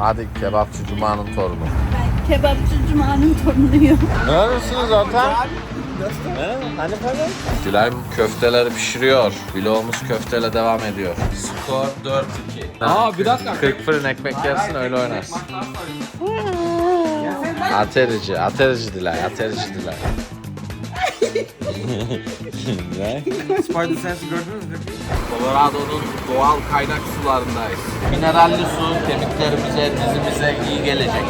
Hadi kebapçı Cuma'nın torunu. Ben kebapçı Cuma'nın torunuyum. Neredesiniz zaten? Hani falan? Dilay köfteleri pişiriyor. Vlogumuz köfteyle devam ediyor. Skor 4-2. Aa bir dakika. 40 fırın ekmek yersin öyle oynarsın. Aterici, aterici Dilay, aterici Dilay. Ne? Spider Sense'i gördünüz mü? Colorado'nun doğal kaynak sularındayız. Mineralli su kemiklerimize, dizimize iyi gelecek.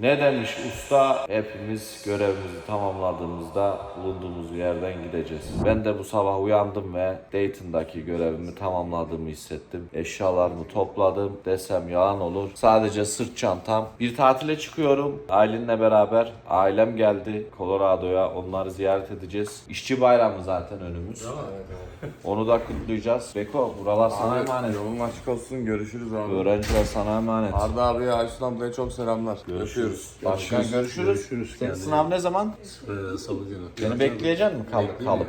Ne demiş usta? Hepimiz görevimizi tamamladığımızda bulunduğumuz yerden gideceğiz. Ben de bu sabah uyandım ve Dayton'daki görevimi tamamladığımı hissettim. Eşyalarımı topladım desem yalan olur. Sadece sırt çantam. Bir tatile çıkıyorum. Ailenle beraber. Ailem geldi Colorado'ya. Onları ziyaret edeceğiz. İşçi bayramı zaten önümüz. Onu da kutlayacağız. Beko buralar sana emanet. Yolun açık olsun. Görüşürüz abi. Öğrenciler sana emanet. Arda abiye, Aysun ablaya çok selamlar. Görüşürüz. Başkan görüşürüz. Senin sınav ne zaman? Ee, Salı günü. Beni bekleyecek misin kalıp kalıp?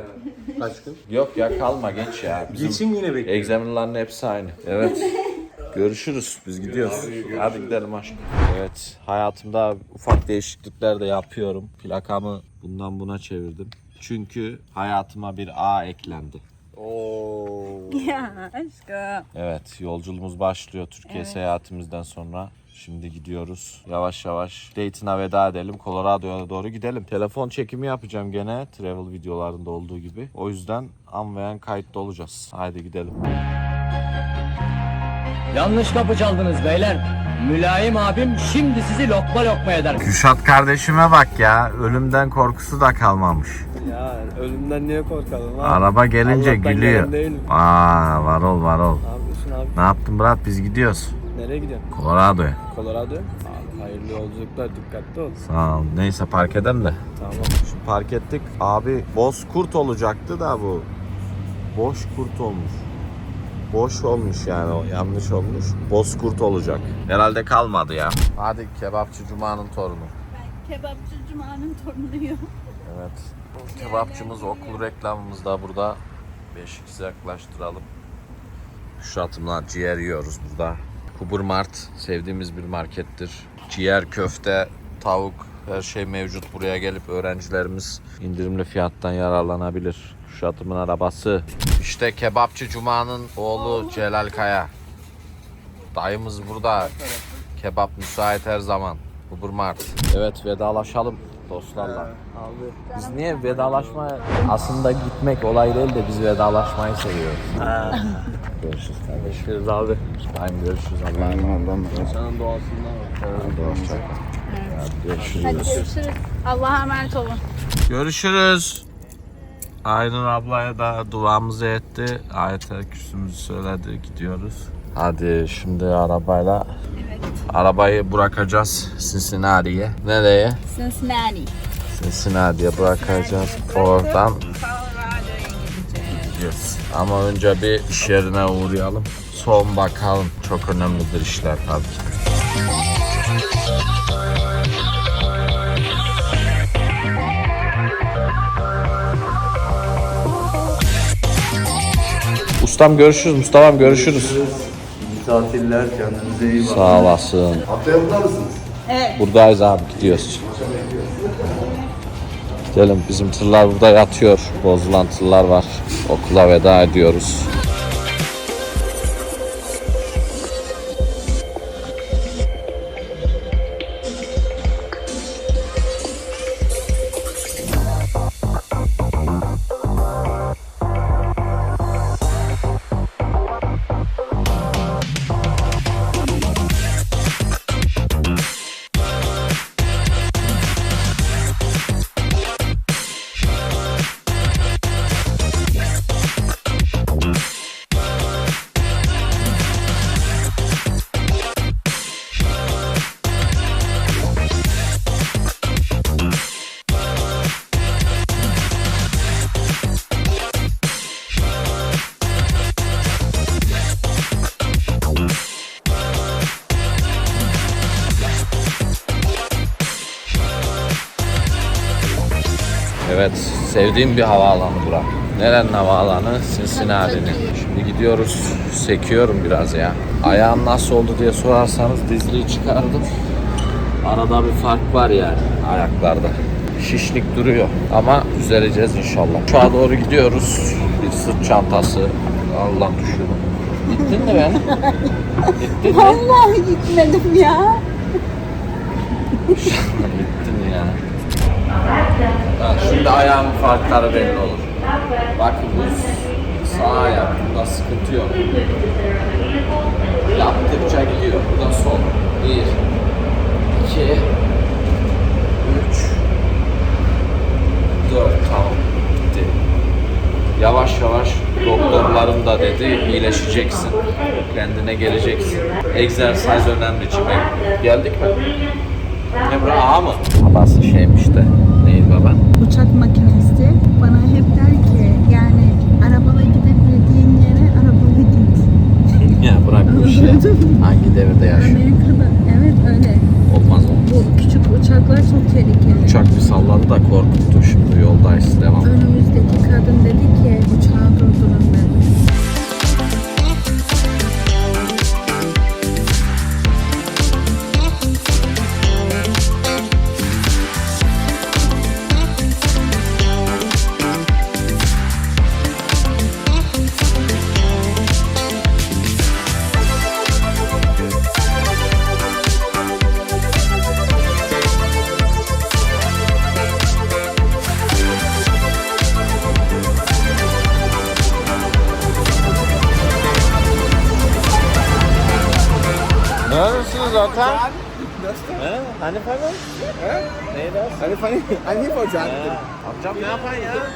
Kaç gün? Yok ya kalma geç ya. Bizim Geçin yine bekliyor. egzaminlerin hepsi aynı. Evet. Görüşürüz. Biz gidiyoruz. Hadi gidelim aşkım. Evet. Hayatımda ufak değişiklikler de yapıyorum. Plakamı bundan buna çevirdim. Çünkü hayatıma bir A eklendi. ya aşkım. Evet, yolculuğumuz başlıyor Türkiye seyahatimizden sonra. Şimdi gidiyoruz. Yavaş yavaş Dayton'a veda edelim. Colorado'ya doğru gidelim. Telefon çekimi yapacağım gene travel videolarında olduğu gibi. O yüzden an ve an kayıtlı olacağız. Haydi gidelim. Yanlış kapı çaldınız beyler. Mülayim abim şimdi sizi lokma lokma eder. Küşat kardeşime bak ya. Ölümden korkusu da kalmamış. Ya ölümden niye korkalım abi? Araba gelince Allah'tan gülüyor. gelen değilim. Aa, var ol var ol. Ne yapıyorsun abi? Ne yaptın Murat? Biz gidiyoruz. Nereye gidiyorsun? Colorado'ya. Colorado? Abi hayırlı yolculuklar dikkatli ol. Sağ ol. Neyse park edelim de. Tamam. Şimdi park ettik. Abi boz kurt olacaktı da bu. Boş kurt olmuş. Boş olmuş yani o yanlış olmuş. Boz kurt olacak. Herhalde kalmadı ya. Hadi kebapçı Cuma'nın torunu. Ben kebapçı Cuma'nın torunuyum. Evet. Kebapçımız okul reklamımız da burada. Beşik yaklaştıralım. Kuşatımla ciğer yiyoruz burada. Kubur Mart sevdiğimiz bir markettir. Ciğer, köfte, tavuk her şey mevcut. Buraya gelip öğrencilerimiz indirimli fiyattan yararlanabilir. Kuşatımın arabası. İşte kebapçı Cuma'nın oğlu Celal Kaya. Dayımız burada. Kebap müsait her zaman. Kubur Mart. Evet vedalaşalım dostlarla. Abi. Biz niye vedalaşma aslında gitmek olay değil de biz vedalaşmayı seviyoruz. görüşürüz kardeşim. Görüşürüz abi. Aynen görüşürüz Allah'a emanet. Senin doğasından var. Hadi görüşürüz. Hadi görüşürüz. Allah'a emanet olun. Görüşürüz. Aynur ablaya da duamızı etti. Ayetel kürsümüzü söyledi. Gidiyoruz. Hadi şimdi arabayla arabayı bırakacağız Cincinnati'ye. Nereye? Cincinnati. Cincinnati'ye bırakacağız. Oradan gidiyoruz. Ama önce bir iş yerine uğrayalım. Son bakalım. Çok önemlidir işler tabii ki. Ustam görüşürüz. Mustafa'm görüşürüz. Tatiller kendinize iyi bakın. Sağ olasın. Haftaya burada mısınız? Buradayız abi gidiyoruz. Gidelim bizim tırlar burada yatıyor. Bozulan tırlar var. Okula veda ediyoruz. Sevdiğim bir havaalanı bura. Nerenin havaalanı? Cincinnati'nin. Şimdi gidiyoruz, sekiyorum biraz ya. Ayağım nasıl oldu diye sorarsanız dizliği çıkardım. Arada bir fark var yani ayaklarda. Şişlik duruyor ama düzeleceğiz inşallah. Uçağa doğru gidiyoruz. Bir sırt çantası. Allah düşürdüm. Gittin mi ben? Gittin mi? Vallahi gitmedim ya. Gittin ya. Ha, şimdi ayağın farkları belli olur. Bakın bu sağ ayak. Burada sıkıntı yok. Yaptıkça gidiyor. Bu da sol. Bir, iki, üç, dört. Tamam. Gitti. Yavaş yavaş doktorlarım da dedi iyileşeceksin. Kendine geleceksin. Egzersiz önemli Çimek. Geldik mi? Bura ağa mı? Babası şeymiş de. Ya bırak bu işi. Hangi devirde yaşıyor? Amerika'da evet öyle. Olmaz olmaz. Bu küçük uçaklar çok tehlikeli. Uçak bir salladı da korkuttu. Şimdi yoldayız. Devam. Önümüzdeki kadın dedi ki uçağı Amcam ne yapan ya?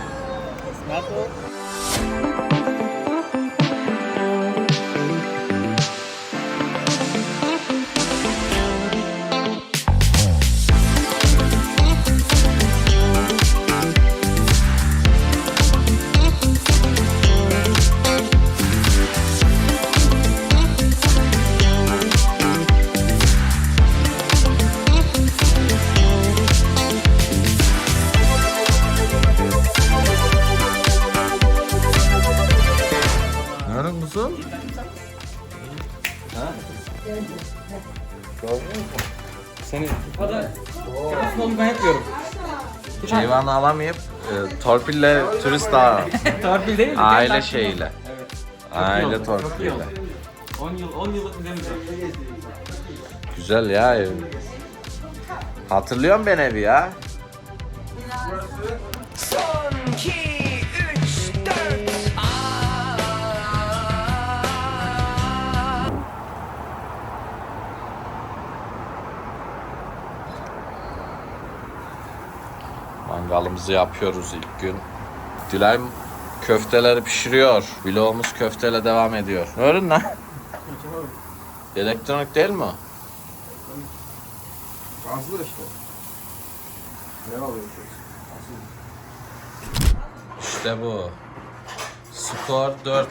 Ceyvan'ı alamayıp e, torpille turist ağa. Torpil değil mi? Aile şeyiyle. Aile torpiliyle. 10 yıl, 10 yıllık bir demir. Güzel ya ev. Hatırlıyorum ben evi ya. Mangalımızı yapıyoruz ilk gün. Dilay köfteleri pişiriyor. Vlogumuz köfteyle devam ediyor. Ne öğren lan? Elektronik değil mi? Gazlı işte. Ne alıyor İşte bu. Skor 4-2.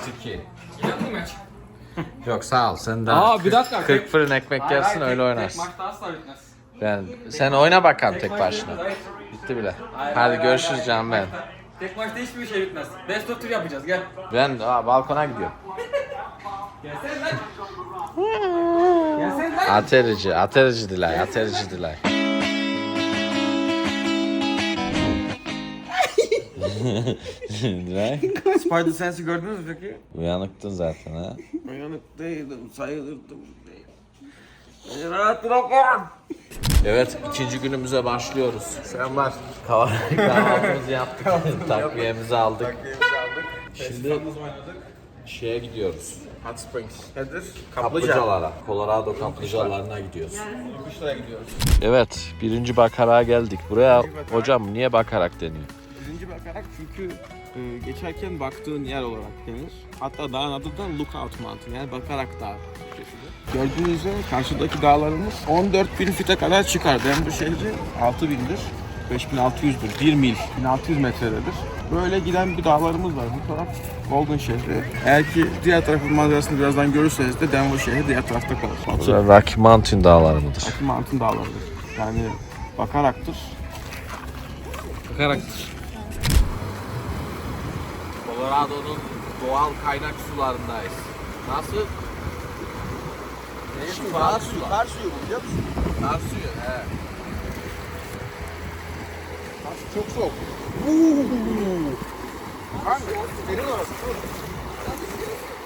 Yok sağ ol sen de Aa, bir dakika. 40 fırın ekmek yersin öyle oynarsın. maçta asla bitmez. Ben sen oyna bakalım tek maç başına. Bitti bile. Hayır, Hadi hayır, görüşürüz hayır, canım ben. Tek maçta hiçbir şey bitmez. Best of 3 yapacağız gel. Ben aa, balkona gidiyorum. Gelsene lan. Gelsene lan. Aterici, aterici Dilay, aterici Dilay. Dilay, Spider Sense'i gördünüz mü peki? uyanıktın zaten ha. Uyanık değildim, sayılırdım değil. Beni rahat bırakın. Evet, ikinci günümüze başlıyoruz. Sen var. Kahvaltı- Kahvaltımızı yaptık, takviyemizi aldık. Şimdi şeye gidiyoruz. Hot Springs. Nedir? Kaplıcalara, Colorado kaplıcalarına gidiyoruz. Kaplıcalara gidiyoruz. Evet, birinci bakarağa geldik. Buraya hocam niye bakarak deniyor? Birinci bakarak çünkü e, geçerken baktığın yer olarak denir. Hatta dağın adı da Lookout Mountain yani bakarak dağ. Gördüğünüz üzere karşıdaki dağlarımız 14 bin fite kadar çıkar. Denver şehri 6 bindir. 5600'dür. 1 mil. 1600 metrededir. Böyle giden bir dağlarımız var. Bu taraf Golden şehri. Eğer ki diğer tarafın manzarasını birazdan görürseniz de Denver şehri diğer tarafta kalır. Burası Rocky Mountain dağları mıdır? Rocky Mountain dağlarıdır. Yani bakaraktır. Bakaraktır. Colorado'nun doğal kaynak sularındayız. Nasıl? Şifa sular. Kar suyu bu biliyor musun? Kar suyu. He. Kar su çok soğuk. Kanka senin orası dur.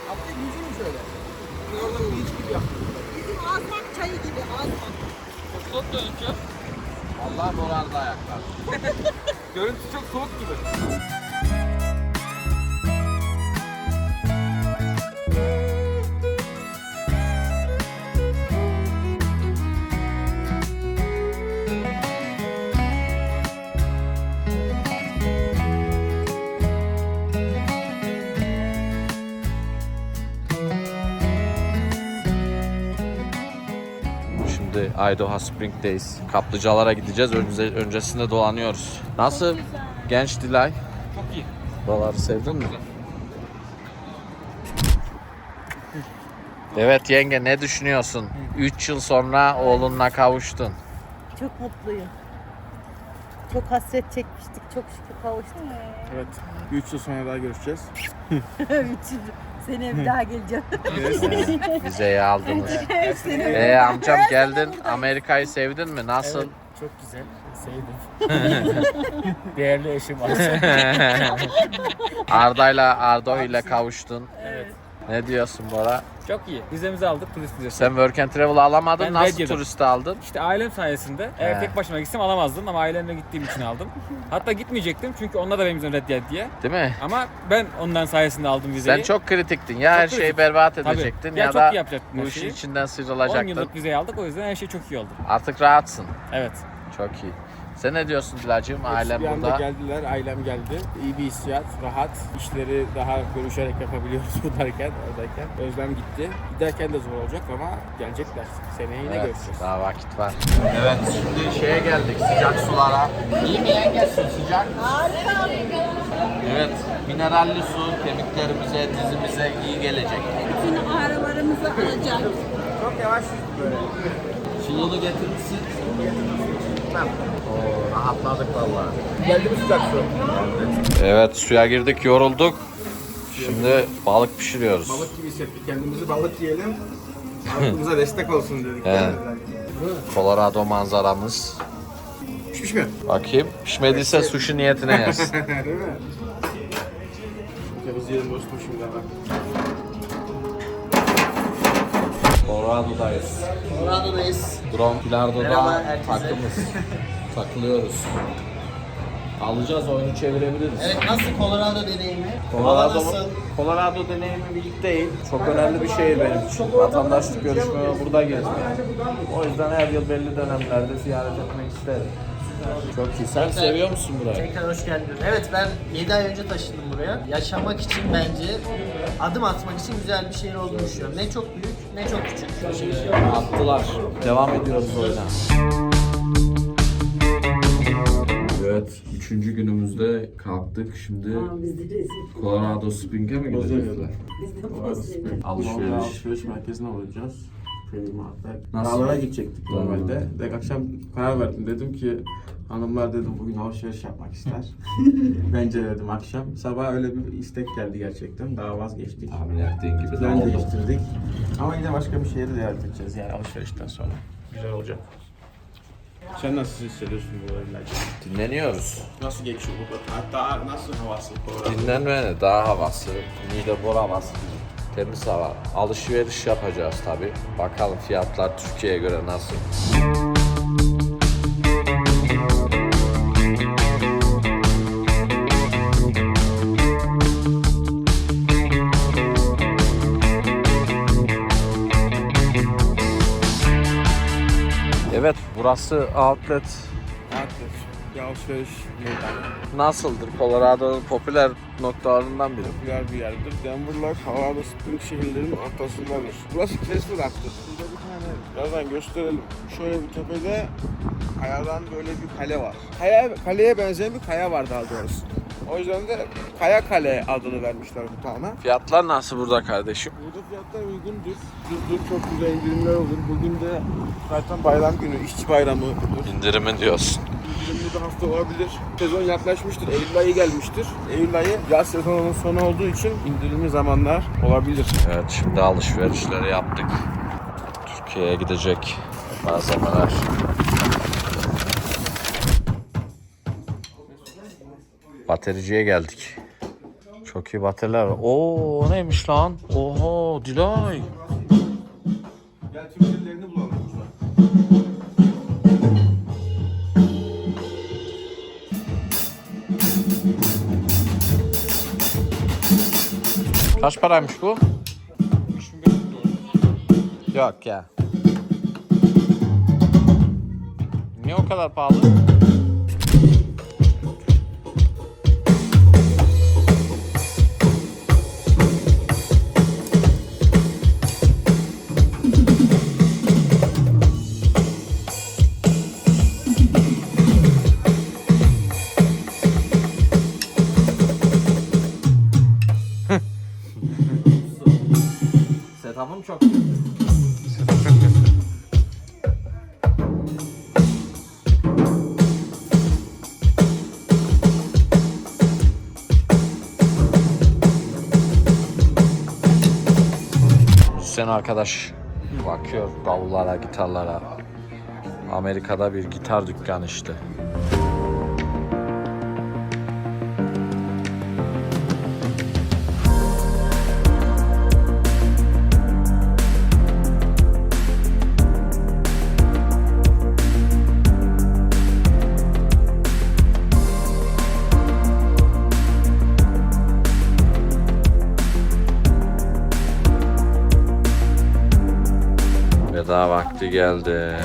Hatta yüzünü şöyle. Orada bir hiç gibi yap. Bizim Azmak çayı gibi Azmak. Vallahi morardı ayaklar. Görüntüsü çok soğuk gibi. Idaho Spring'deyiz. Kaplıcalara gideceğiz. Önce, öncesinde dolanıyoruz. Nasıl? Genç Dilay. Çok iyi. Buraları sevdin mi? Evet yenge ne düşünüyorsun? 3 yıl sonra oğlunla kavuştun. Çok mutluyum. Çok hasret çekmiştik. Çok şükür kavuştuk. Evet. 3 yıl sonra daha görüşeceğiz. Üçüncü sene bir daha geleceğim. Vizeyi aldınız. Ee amcam geldin. Amerika'yı sevdin mi? Nasıl? Çok güzel. Sevdim. Değerli eşim var. Arda'yla Ardo ile kavuştun. evet. Ne diyorsun Bora? Çok iyi. Vizemizi aldık turist vizesi. Sen work and travel alamadın. Ben Nasıl red yedim. turist aldın? İşte ailem sayesinde. Eğer He. tek başıma gitsem alamazdım ama ailemle gittiğim için aldım. Hatta gitmeyecektim çünkü onlar da benim yüzümden red diye. Değil mi? Ama ben ondan sayesinde aldım vizeyi. Sen çok kritiktin. Ya Çok her şeyi kritik. berbat Tabii. edecektin Ya ya, çok da iyi yapacaktın bu her işin şeyi. içinden 10 sıyrılacaktın. yıllık vizeyi aldık o yüzden her şey çok iyi oldu. Artık rahatsın. Evet. Çok iyi. Sen ne diyorsun Dilacığım? Ailem bir anda burada. geldiler, ailem geldi. İyi bir hissiyat, rahat. İşleri daha görüşerek yapabiliyoruz buradayken, oradayken. Özlem gitti. Giderken de zor olacak ama gelecekler. Seneye yine Evet, görüşeceğiz. daha vakit var. Evet, şimdi şeye geldik, sıcak sulara. İyi mi yengesin sıcak? Evet, mineralli su kemiklerimize, dizimize iyi gelecek. Bütün ağrılarımızı alacak. Çok yavaş böyle. Suluğunu getirmişsin. Oo, rahatladık vallahi. Geldi mi sıcak su? Evet, suya girdik, yorulduk. Şimdi balık pişiriyoruz. Balık gibi hissettik kendimizi. Balık yiyelim. Aklımıza destek olsun dedik. He. Colorado manzaramız. Pişmiş mi? Bakayım, pişmediyse sushi niyetine yersin. Değil mi? Biz yiyelim dostum şimdi hemen. Colorado'dayız. Colorado'dayız. Drone herkese. takımız. Takılıyoruz. Alacağız oyunu çevirebiliriz. Evet nasıl Colorado deneyimi? Colorado, nasıl? Colorado deneyimi değil. Çok önemli bir şehir benim için. Vatandaşlık görüşmeme burada gezmek. O yüzden her yıl belli dönemlerde ziyaret etmek isterim. Çok iyi. Sen seviyor musun burayı? Tekrar hoş geldiniz. Evet ben 7 ay önce taşındım buraya. Yaşamak için bence adım atmak için güzel bir şehir olduğunu düşünüyorum. Ne çok büyük ne çok küçük şehir. Attılar. Devam ediyoruz oyuna. Evet, üçüncü günümüzde kalktık. Şimdi Colorado Spring'e mi gideceğiz? Alışveriş. Alışveriş merkezine uğrayacağız. Nasıl? Dağlara gidecektik normalde. Direkt akşam karar verdim. Dedim ki hanımlar dedim bugün alışveriş yapmak ister. Bence dedim akşam. Sabah öyle bir istek geldi gerçekten. Daha vazgeçtik. Tahmin ettiğin gibi de Plan oldu. değiştirdik. Ama yine başka bir şehri ziyaret edeceğiz yani alışverişten sonra. Güzel olacak. Sen nasıl hissediyorsun bu olaylarla? Dinleniyoruz. Nasıl geçiyor burada? Hatta nasıl havası? Dinlenme ne? Dağ havası, Niğde bor havası, temiz hava. Alışveriş yapacağız tabi. Bakalım fiyatlar Türkiye'ye göre nasıl? Evet, burası outlet. Alışveriş meydanı. Nasıldır? Colorado'nun popüler noktalarından biri. Popüler bir yerdir. Denver'lar Colorado Springs şehirlerin ortasındadır. Burası Casper Rock'tır. Burada bir tane birazdan gösterelim. Şöyle bir tepede kayadan böyle bir kale var. Kaya, kaleye benzeyen bir kaya var daha doğrusu. O yüzden de Kaya Kale adını vermişler bu tane. Fiyatlar nasıl burada kardeşim? Burada fiyatlar uygundur. Ucuzdur, çok güzel indirimler olur. Bugün de zaten bayram günü, işçi bayramıdır. İndirimin diyorsun. Bir hafta olabilir. Sezon yaklaşmıştır. Eylül ayı gelmiştir. Eylül ayı yaz sezonunun sonu olduğu için indirimli zamanlar olabilir. Evet şimdi alışverişleri yaptık. Türkiye'ye gidecek malzemeler. Batericiye geldik. Çok iyi bateriler var. Oo o neymiş lan? Oha Dilay. Gel tüm dillerini bulalım. Kaç paraymış bu? Yok ya. Niye o kadar pahalı? Setup'ım çok Müzisyen arkadaş bakıyor davullara, gitarlara. Amerika'da bir gitar dükkanı işte. Veda vakti geldi.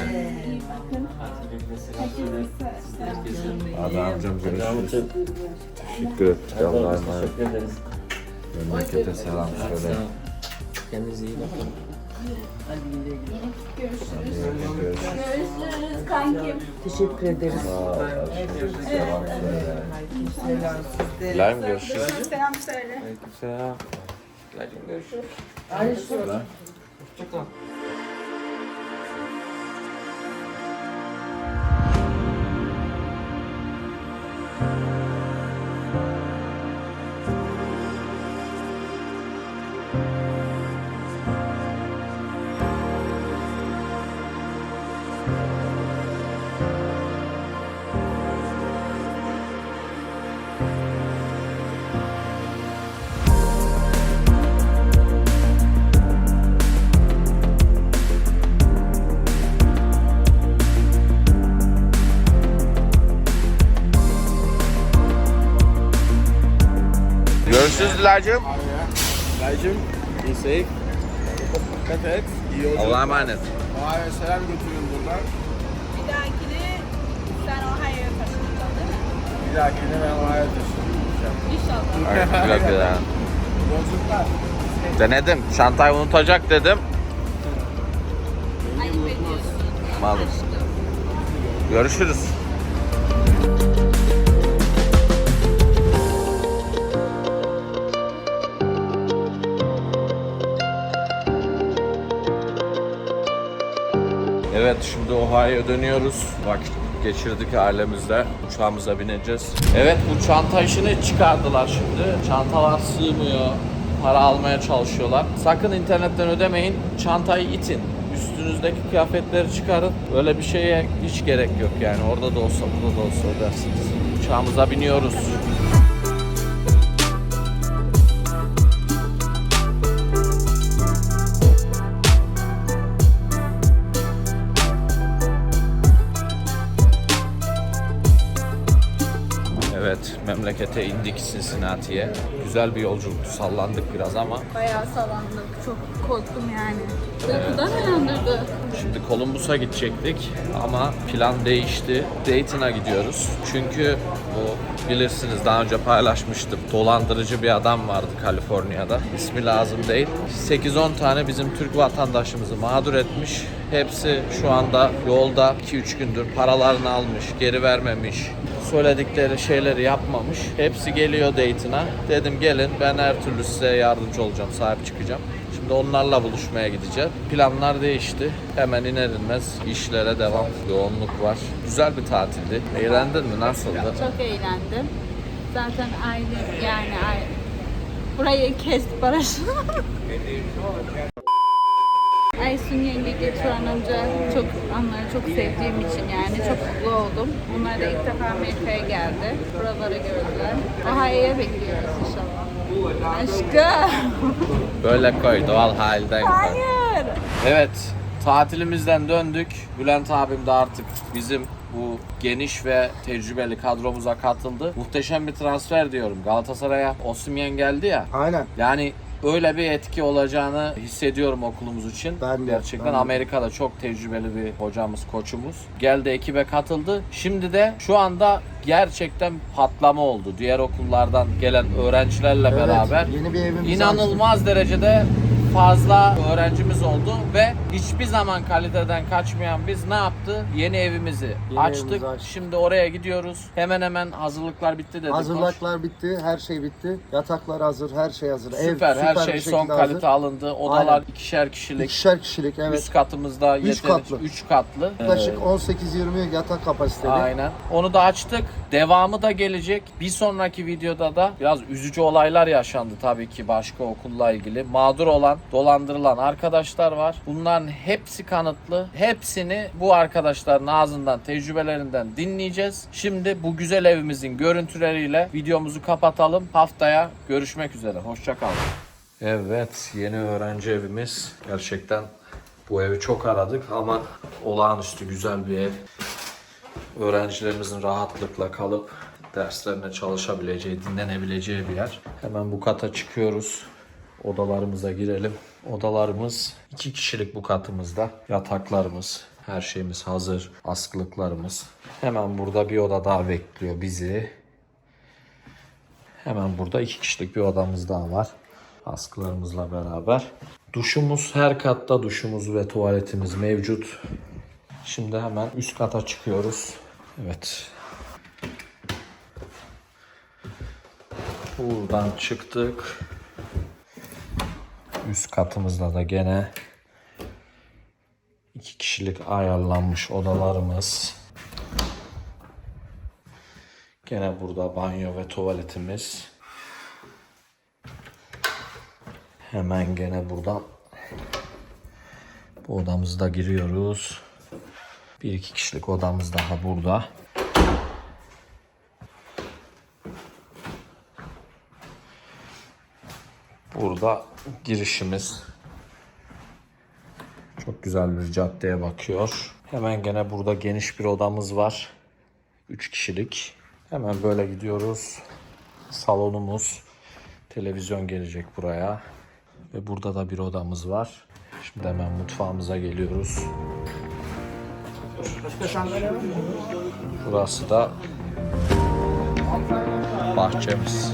Hadi amcam görüşürüz. Teşekkür ettik Allah'a emanet. Memlekete selam söyle. Kendinize iyi bakın. Görüşürüz. Teşekkür ederiz. Sağ ol. Selam söyle. Mi görüşürüz? Selam söyle. Selam. Bilal'cim görüşürüz. Görüşürüz Dilar'cığım. Dayıcım, iyi seyir. Dikkat et, iyi yolculuk. Allah'a emanet. Ohio'ya selam götürün buradan. Bir dahakine sen Ohio'ya taşınacaksın değil mi? Bir dahakine ben Ohio'ya taşınacağım. İnşallah. Güle güle. Yolculuklar. Denedim. Çantayı unutacak dedim. Ayıp ediyorsun. Maalesef. Görüşürüz. Evet şimdi Ohio'ya dönüyoruz. Vakit geçirdik ailemizle. Uçağımıza bineceğiz. Evet bu çanta işini çıkardılar şimdi. Çantalar sığmıyor. Para almaya çalışıyorlar. Sakın internetten ödemeyin. Çantayı itin. Üstünüzdeki kıyafetleri çıkarın. Öyle bir şeye hiç gerek yok yani. Orada da olsa burada da olsa ödersiniz. Uçağımıza biniyoruz. Memlekete indik Cincinnati'ye. Güzel bir yolculuktu, sallandık biraz ama Bayağı sallandık. Çok korktum yani. Uykudan uyandırdı. Şimdi Columbus'a gidecektik ama plan değişti. Dayton'a gidiyoruz. Çünkü bu bilirsiniz daha önce paylaşmıştım. Dolandırıcı bir adam vardı Kaliforniya'da. İsmi lazım değil. 8-10 tane bizim Türk vatandaşımızı mağdur etmiş. Hepsi şu anda yolda 2-3 gündür paralarını almış, geri vermemiş. Söyledikleri şeyleri yapmamış. Hepsi geliyor Dayton'a. Dedim gelin ben her türlü size yardımcı olacağım, sahip çıkacağım. Şimdi onlarla buluşmaya gideceğim. Planlar değişti. Hemen iner inmez işlere devam. Yoğunluk var. Güzel bir tatildi. Eğlendin mi? Nasıldı? Çok eğlendim. Zaten aile yani aile. Burayı kesti parası. Aysun yenge Turan amca çok onları çok sevdiğim için yani çok mutlu oldum. Onlar da ilk defa Amerika'ya geldi. Buraları gördüler. Ohio'ya bekliyoruz inşallah. Aşkım. Böyle koy doğal halden koy. Hayır. Evet, tatilimizden döndük. Bülent abim de artık bizim bu geniş ve tecrübeli kadromuza katıldı. Muhteşem bir transfer diyorum. Galatasaray'a Osimhen geldi ya. Aynen. Yani öyle bir etki olacağını hissediyorum okulumuz için. Ben de, Gerçekten ben de. Amerika'da çok tecrübeli bir hocamız, koçumuz. Geldi ekibe katıldı. Şimdi de şu anda gerçekten patlama oldu. Diğer okullardan gelen öğrencilerle Evet, beraber yeni bir inanılmaz derecede fazla öğrencimiz oldu ve hiçbir zaman kaliteden kaçmayan biz ne yaptı? Yeni evimizi Yeni açtık. evimizi açtık. Şimdi oraya gidiyoruz. Hemen hemen hazırlıklar bitti dedik. Hazırlıklar bitti, her şey bitti. Yataklar hazır, her şey hazır. Süper, her bir şey son şekilde kalite hazır. alındı. Odalar Aynen. ikişer kişilik. İkişer kişilik evet. Üst katımızda Üç yeterince katlı. 3 katlı. Yaklaşık Ee, 18-20 yatak kapasiteli. Aynen. Onu da açtık. Devamı da gelecek. Bir sonraki videoda da biraz üzücü olaylar yaşandı tabii ki başka okulla ilgili. Mağdur olan, dolandırılan arkadaşlar var. Bunların hepsi kanıtlı. Hepsini bu arkadaşların ağzından, tecrübelerinden dinleyeceğiz. Şimdi bu güzel evimizin görüntüleriyle videomuzu kapatalım. Haftaya görüşmek üzere. Hoşçakalın. Evet, yeni öğrenci evimiz. Gerçekten bu evi çok aradık ama olağanüstü güzel bir ev öğrencilerimizin rahatlıkla kalıp derslerine çalışabileceği, dinlenebileceği bir yer. Hemen bu kata çıkıyoruz. Odalarımıza girelim. Odalarımız iki kişilik bu katımızda. Yataklarımız, her şeyimiz hazır. Askılıklarımız. Hemen burada bir oda daha bekliyor bizi. Hemen burada iki kişilik bir odamız daha var. Askılarımızla beraber. Duşumuz her katta duşumuz ve tuvaletimiz mevcut. Şimdi hemen üst kata çıkıyoruz. Evet. Buradan çıktık. Üst katımızda da gene iki kişilik ayarlanmış odalarımız. Gene burada banyo ve tuvaletimiz. Hemen gene buradan bu odamızda giriyoruz. Bir iki kişilik odamız daha burada. Burada girişimiz. Çok güzel bir caddeye bakıyor. Hemen gene burada geniş bir odamız var. 3 kişilik. Hemen böyle gidiyoruz. Salonumuz. Televizyon gelecek buraya. Ve burada da bir odamız var. Şimdi hemen mutfağımıza geliyoruz. Burası da bahçemiz.